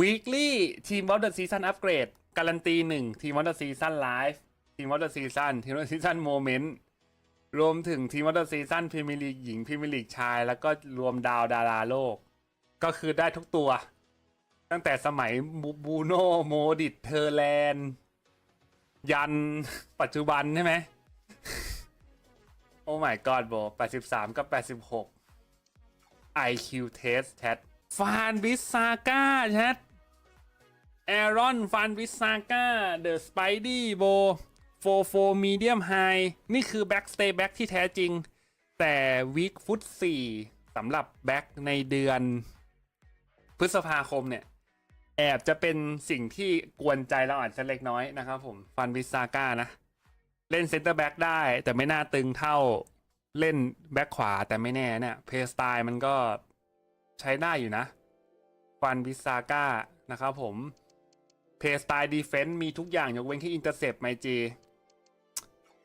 weekly ทีมวอลเดอร์ซีซันอัปเกรดการันตีหนึ่งทีมวอลเดอร์ซีซันไลฟ์ทีมวอลเดอร์ซีซันทีมวอลเดอร์ซีซันโมเมนต์รวมถึงทีมวอลเดอร์ซีซันพรีเมียร์ลีกหญิงพรีเมียร์ลีกชาย แล้วก็รวมดาวดาราโลก ก็คือได้ทุกตัว ตั้งแต่สมัยบูโนโมดิตเทอร์แลนด์ยันปัจจุบันใช่ไหมโอ้ my god โบ83 กับ 86 IQ test test ฟานวิสาก้าแชทแอรอนฟานวิสาก้าเดอะสไปดี้โบโฟโฟมีเดียมไฮนี่คือแบ็กสเตย์แบ็กที่แท้จริง แต่วีคฟุต4สำหรับแบ็กในเดือน พฤษภาคมเนี่ย แอบจะเป็นสิ่งที่กวนใจเราอาจจะเล็กน้อยนะครับผมฟันวิสาก้านะ เล่นเซนเตอร์แบ็กได้แต่ไม่น่าตึงเท่าเล่นแบ็กขวาแต่ไม่แน่เนี่ยเพย์สไตล์มันก็ ใช้ได้อยู่นะฟันวิสาก้านะครับผมเพย์สไตล์ดีเฟนต์มีทุกอย่างยกเว้นที่อินเตอร์เซปไมจี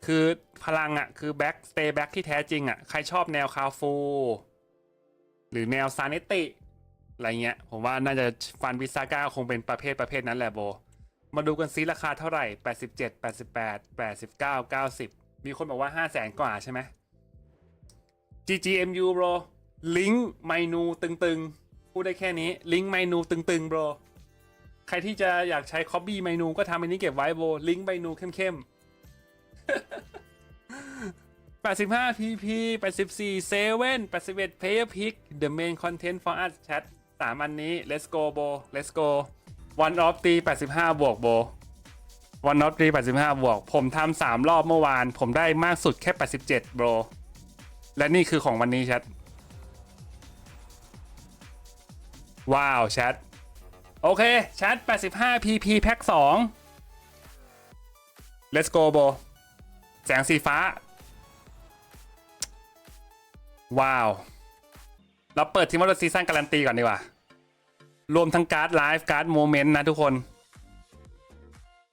คือพลังอะ่ะ คือแบ็กสเตย์แบ็กที่แท้จริงอะ่ะ ใครชอบแนวคาฟู หรือแนวซาเนติ อะไรเงี้ย ผมว่าน่าจะฟันวิสาก้าคงเป็นประเภทประเภทนั้นแหละโบ มาดูกันซิราคาเท่าไหร่ 87 88 89 90 มีคนบอกว่า 5 0 0แสนกว่าใช่ไหม GGMU bro ลิงก์เมนูตึงๆ พูดได้แค่นี้ ลิงก์เมนูตึงๆ bro ใครที่จะอยากใช้คอบบี้เมนูก็ทำอันนี้เก็บไว้โบลิงก์เมนูเข้มๆ 85 PP 84 7 81 Player Pick The Main Content for Us Chat สามอันนี้ Let's go bro Let's go วันออฟตี85 บวกโบวันออฟตี85 บวก ผมทำสามรอบเมื่อวาน ผมได้มากสุดแค่ 87 โบรและนี่คือของวันนี้แชท ว้าวแชทโอเคแชท85 PP แพ็ค2 Let's go โบแสงสีฟ้า ว้าว เราเปิดทีมวอลซีซั่นการันตีก่อนดีกว่า รวมทั้งการ์ดไลฟ์การ์ดโมเมนต์นะทุกคน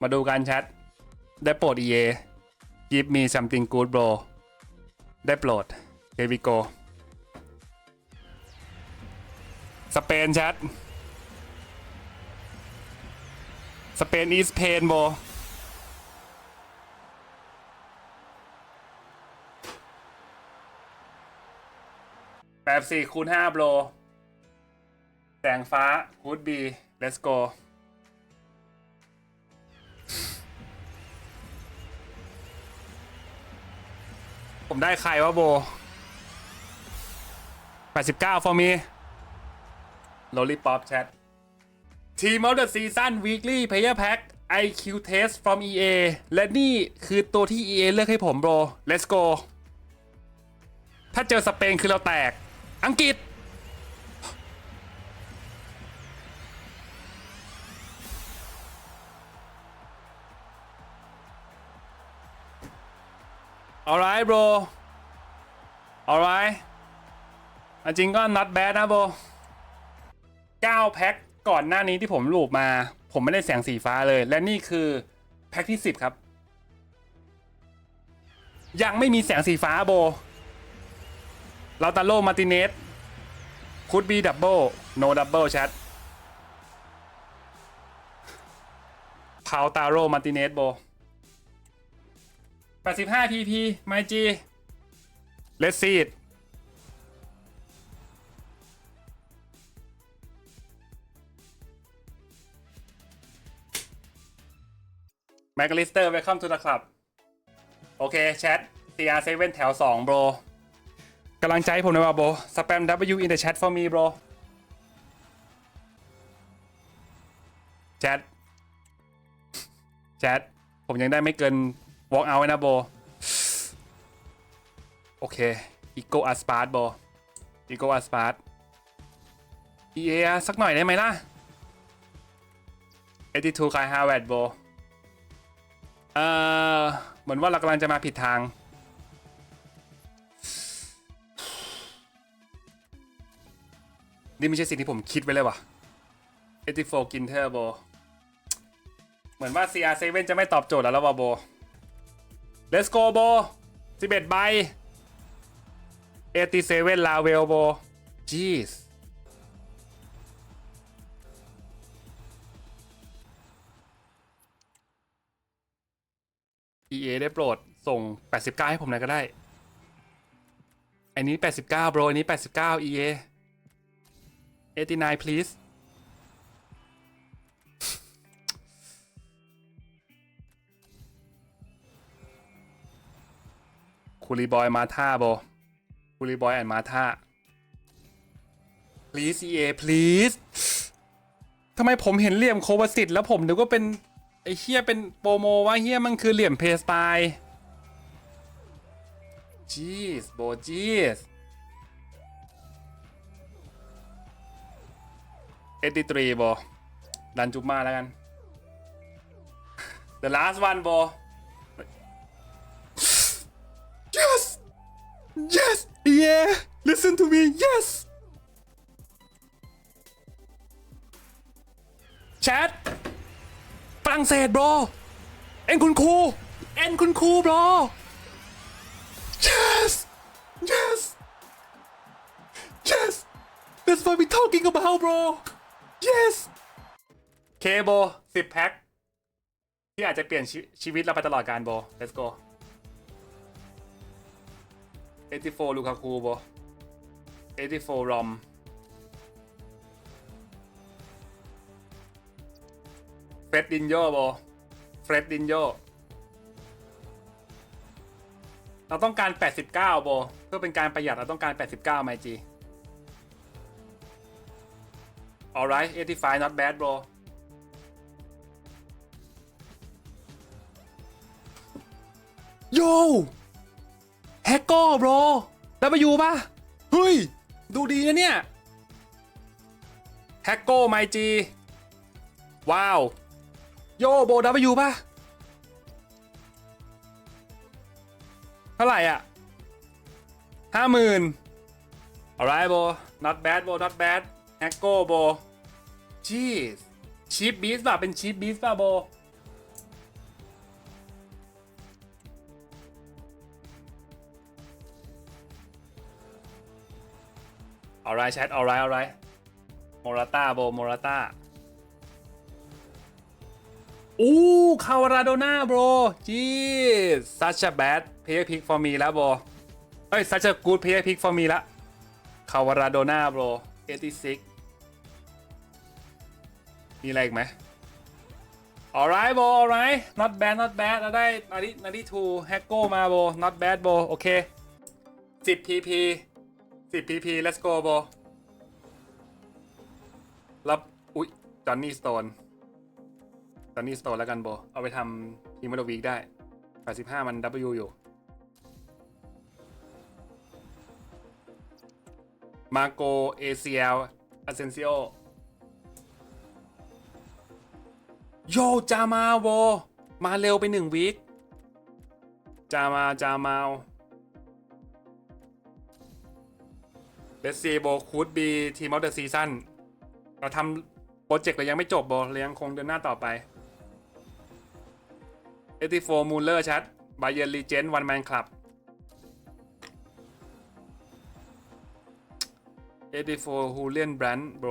มาดูกันแชทได้โปรด EA give me something good bro ได้โปรด here we go สเปนแชทสเปน is pain bro แบบสี่คูณห้าโบรแสงฟ้า would be let's go ผมได้ใครวะโบ 89 for me lollipop chat team of the season weekly player pack IQ test from EA และนี่คือตัวที่ EA เลือกให้ผมโบ let's go ถ้าเจอสเปนคือเราแตก อังกฤษ alright bro alright อันจริงก็ not bad นะโบ 9 แพ็คก่อนหน้านี้ที่ผมลูบมา ผมไม่ได้แสงสีฟ้าเลย และนี่คือแพ็คที่ 10 ครับ ยังไม่มีแสงสีฟ้าโบลาตาโลมาติเนสคุดบีดับเบิลโนดับเบิลแชทพาวตาโรมาติเนสโบ85 PP ไมจีเลสซีด กลิสเตอร์ welcome to the club โอเค แชท CR7 แถว 2 โบรกำลังใจผมหน่อยว่าโบสแปม W in the chat for me bro แชท แชท ผมยังได้ไม่เกิน walk out ไว้นะโบ โอเค Eco a s p a r t โบ Eco a s p a r t EA สักหน่อยได้ไหมล่ะ82 Kai Harvard โบ เออเหมือนว่าเรากำลังจะมาผิดทาง นี่ไม่ใช่สิ่งที่ผมคิดไว้เลยว่ะ84กินเทอร์โบ เหมือนว่า CR7 จะไม่ตอบโจทย์แล้วแล้วว่ะโบ Let's go โบ11ใบ87ลาเวลโบ jeez EA ได้โปรดส่ง 89 ให้ผมหน่อยก็ได้ อันนี้ 89 bro อันนี้ 89 EA 89 please คูลีบอยมาท่าโบคูลีบอยแอนมาท่า please EA please ทำไมผมเห็นเหลี่ยมโควาสิตแล้วผมนึกว่าเป็น ไอ้เฮียเป็นโปรโมว่าเฮียมันคือเหลี่ยมเพสไตล์จีสโบจีสเอ็ดดี้ทรีโบดันจุมาแล้วกัน the last one โบ yes yes yeah listen to me yes แชท ฝรั่งเศสบรเอ็นคุณครูเอ็นคุณครูบร yes yes yes that's what we talking about bro yes เคโบสิบแพ็คที่อาจจะเปลี่ยนชีชีวิตเราไปตลอดการโบ let's go 84ลูคาคูโบ84รอม รดดินโยโบเฟรดดินโยเราต้องการ 89โบเพื่อเป็นการประหยัดเราต้องการ 89ไมจี alright 85 not bad bro โยแฮกเกอร์บรแล้วมาอยู่ปะเฮ้ย ดูดีนะเนี่ยแฮกโก้ไมจี ว้าว โยโบดับยูป่ะ เท่าไหร่อะห้าหมื่น alright โบ not bad โบ not bad แฮกโกโบ jeez ชีฟบีสป่ะ เป็นชีฟบีสป่ะโบ alright แชท alright alright โมราต้าโบโมราต้า อู้คาวราโดนาโบรจี such a bad player pick for me แล้วโบเอ้ย such a good player pick for me ละคาวราโดนาโบร86 มีอะไรอีกไหม alright โบ alright not bad not bad เราได้นาดินาดิทูแฮกโกมาโบ not bad โบ โอเค 10 pp 10 pp let's go โบรับอุ๊ยจอนนี่สโตน ตอนนี้สโตร์แล้วกันโบ เอาไปทำทีมเมอร์วีคได้85มัน W อยู่ มาโก ACL Asensio โยจามาโบมาเร็วไปหนึ่งวีคจามา จามาเลสซีโบคูดบีทีมออฟเดอะซีซั่นเราทำโปรเจกต์เรายังไม่จบโบเรายังคงเดินหน้าต่อไป 84 มูลเลอร์ชัดบาเยอร์ลีเจนวันแมนคลับ84 ฮูเลียนแบรนด์โบร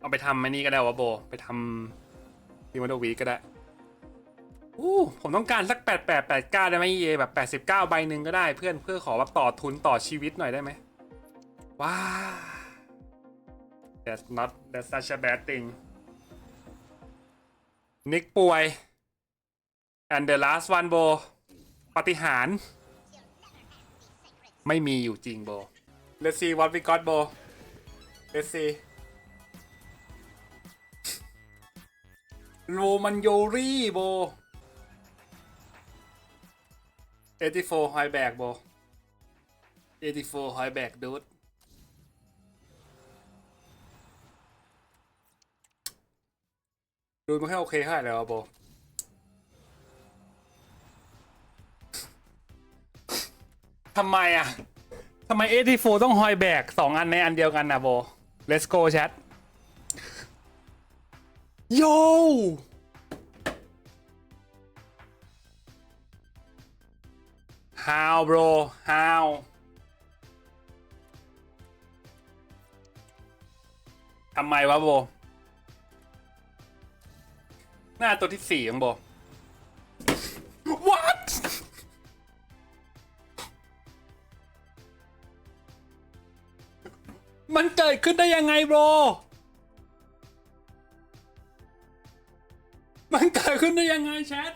เอาไปทำอันนี้ก็ได้วะโบ ไปทำทีมวันวีก็ได้อู้ผมต้องการสัก 8889 ได้ไหมเอแบบ 89 ใบหนึ่งก็ได้เพื่อนเพื่อขอแบบต่อทุนต่อชีวิตหน่อยได้ไหมว้า that's not that's such a bad thing นิกป่วย and ดอร์ลาสวันโบปฏิหารไม่มีอยู่จริงโบ let's see what we got โบ let's see โรมันโยรี่โบ84หอยแบกโบ84หอยแบกดูดดูไม่ค่โอเคแค่ไหร่ลยอะโบ ทำไมอะทำไม84ต้องฮอยแบกสองอันในอันเดียวกันนะโบ let's go chat โย how bro how ทำไมวะโบ หน้าตัวที่สี่ของโบ มันเกิดขึ้นได้ยังไงโบรมันเกิดขึ้นได้ยังไงแชท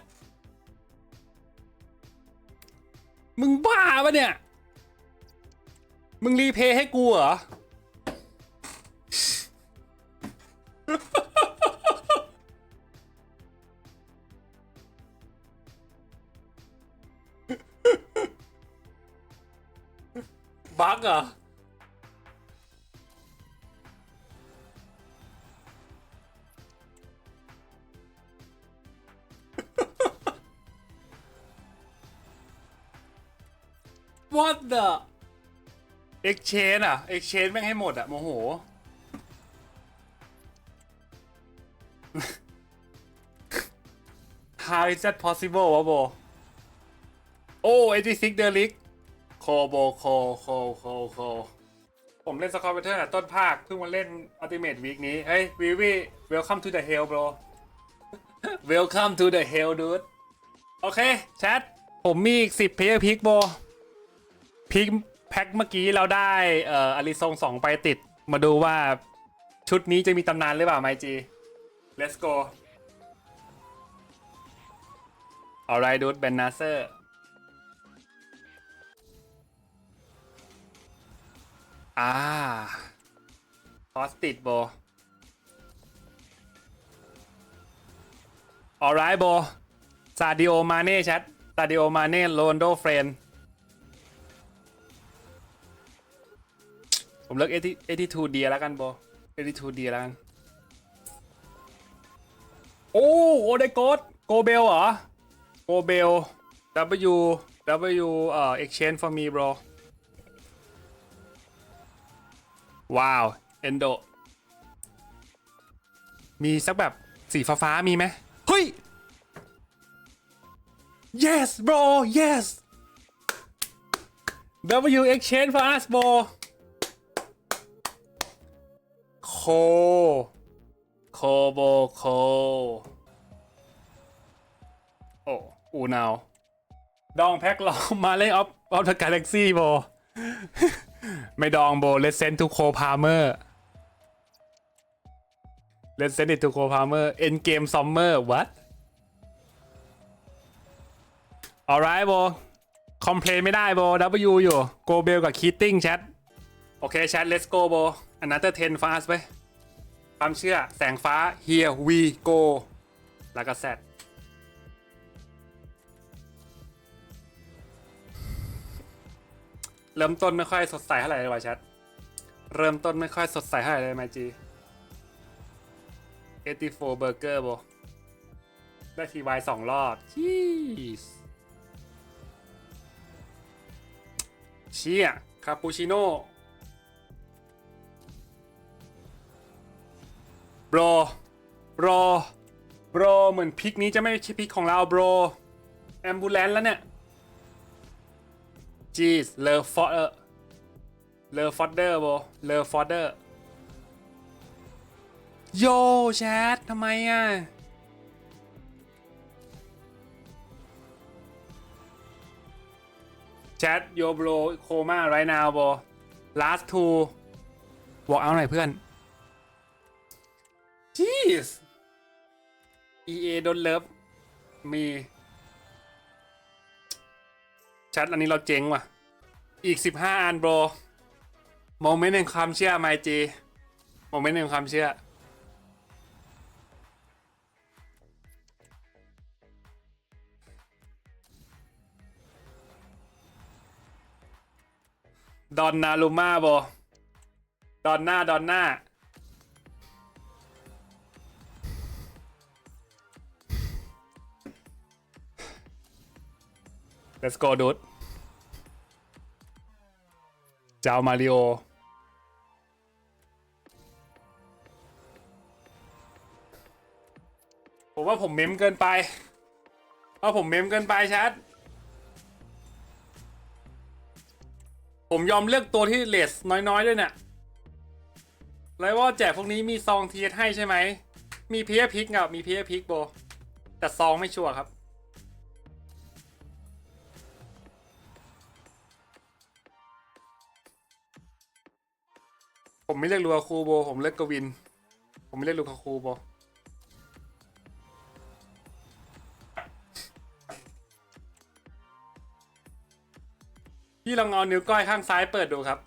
มึงบ้าปะเนี่ย มึงรีเพย์ให้กูเหรอ บักเหรอ เดอะเอ็กเชนอะเอ็กเชนไม่ให้หมดอะโมโห How is that possible วะโบ โอ้เอดิซิกเดลิกโคโบโคโคโคโคผมเล่นสกอร์เบเทอร์ต้นภาค เพิ่งมาเล่นอัลติเมทวีคนี้ เฮ้ยวีวีเวลคัมทูเดอะเฮลโบรเวลคัมทูเดอะเฮลดูดโอเค แชท ผมมีอีกสิบเพย์พิกโบ พิกแพ็คเมื่อกี้เราได้เอ่ออาริซงสองไปติด มาดูว่าชุดนี้จะมีตำนานหรือเปล่าไมจี let's go alright dude Ben Nasser อ่าคอสติดโบ alright โบซาดิโอมาเน่ชัดซาดิโอมาเน่โรนโดเฟรน ผมเลือก82 d แล้วกันโบ82 d แล้วกัน โอ้โอไดโกดโกเบลเหรอ โกเบล W W เอ่อ exchange for me bro ว้าวเอนโดมีสักแบบสีฟ้าฟ้ามีไหมเฮ้ย yes bro yes W exchange for us bro โค โคโบโค โอ้อูนาว ดองแพ็คลองมาเล่นออฟออฟเดอะกาแล็กซี่โบ ไม่ดองโบเลสเซนทูโคพาเมอร์เลสเซนต์ทูโคพาเมอร์เอ็นเกมซัมเมอร์วัด alright โบคอมเพลนไม่ได้โบ W อยู่โกเบลกับคีตติ้งแชทโอเคแชท let's go โบ another 10 fast ไปความเชื่อแสงฟ้า here we go แล้วก็ set เริ่มต้นไม่ค่อยสดใสเท่าไหร่เลยวะแชทเริ่มต้นไม่ค่อยสดใสเท่าไหร่เลยไมจี84เบอร์เกอร์โบได้ทีวายสองรอบชีสเชี่ยคาปูชิโน่ บรบรบรเหมือนพิกนี้จะไม่ใช่พิกของเราบรแอมบูเลนแล้วเนี่ยจีสเลอฟอเดอร์เลอฟอเดอร์โบเลอฟอเดอร์โยแชททำไมอะแชทโยโบรโคม่าไรนาวโบ last two บอกเอาหน่อยเพื่อน jeez EA โดนเลิฟมีแชทอันนี้เราเจ๋งว่ะ อีก15อันโบรโมเมนต์แห่งความเชื่อไมจีโมเมนต์แห่งความเชื่อ ดอนนาลูมาโบดอนหน้า ดอนหน้า let's go dude เจ้ามาริโอผมว่าผมเมมเกินไปว่าผมเมมเกินไปแชทผมยอมเลือกตัวที่เลสน้อยๆด้วยเนี่ยแล้วว่าแจกพวกนี้มีซองเทียให้ใช่ไหม มีเพียพิกกับมีเพียพิกโบ แต่ซองไม่ชัวร์ครับ ผมไม่เรียกลูกาคูโบ ผมเรียกกวิน ผมไม่เรียกลูกาคูโบพี่ลองเอานิ้วก้อยข้างซ้ายเปิดดูครับ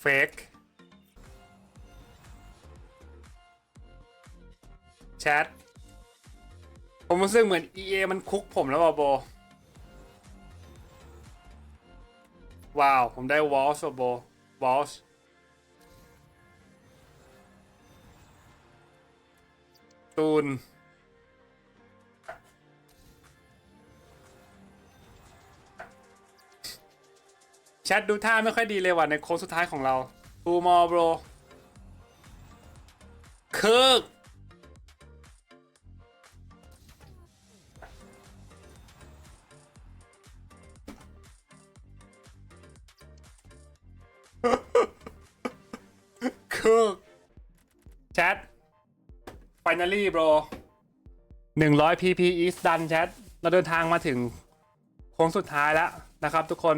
เฟกแชท ผมรู้สึกเหมือน EA มันคุกผมแล้วว่ะโบ ว้าว ผมได้วอลส์โบวอลส์ตูน แชทดูท่าไม่ค่อยดีเลยว่ะในโค้งสุดท้ายของเราทูมอโบรเคิร์กือแชท finally bro หนึ่งร้อย pp is done แชท เราเดินทางมาถึงโค้งสุดท้ายแล้วนะครับทุกคน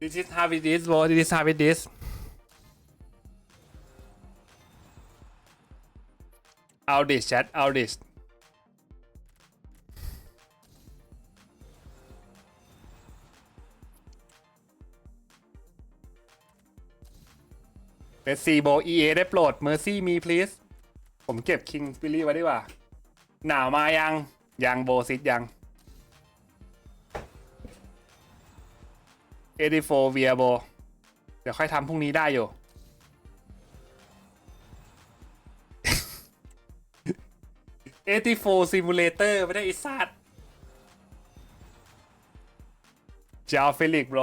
this is how it is bro this is how it is เอาดิแชทเอาดิ เ e สซีโบ EA ได้โปรด Mercy me please ผมเก็บ King s p i r i t ไว้ดีกว่า หนาวมายัง ยังโบซิดยัง84 via โบเดี๋ยวค่อยทำพรุ่งนี้ได้อยู่84 simulator ไม่ได้อิสัตจาฟิลิกโบร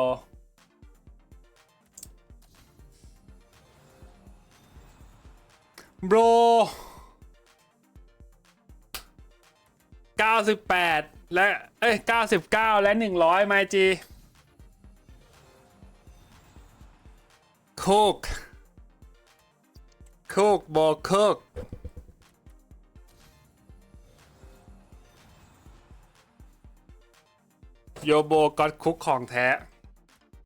โบร98 และ เอ้ย 99 และ 100ไมจีโคกโคกบอกโคกโยโบก็อดคุกของแท้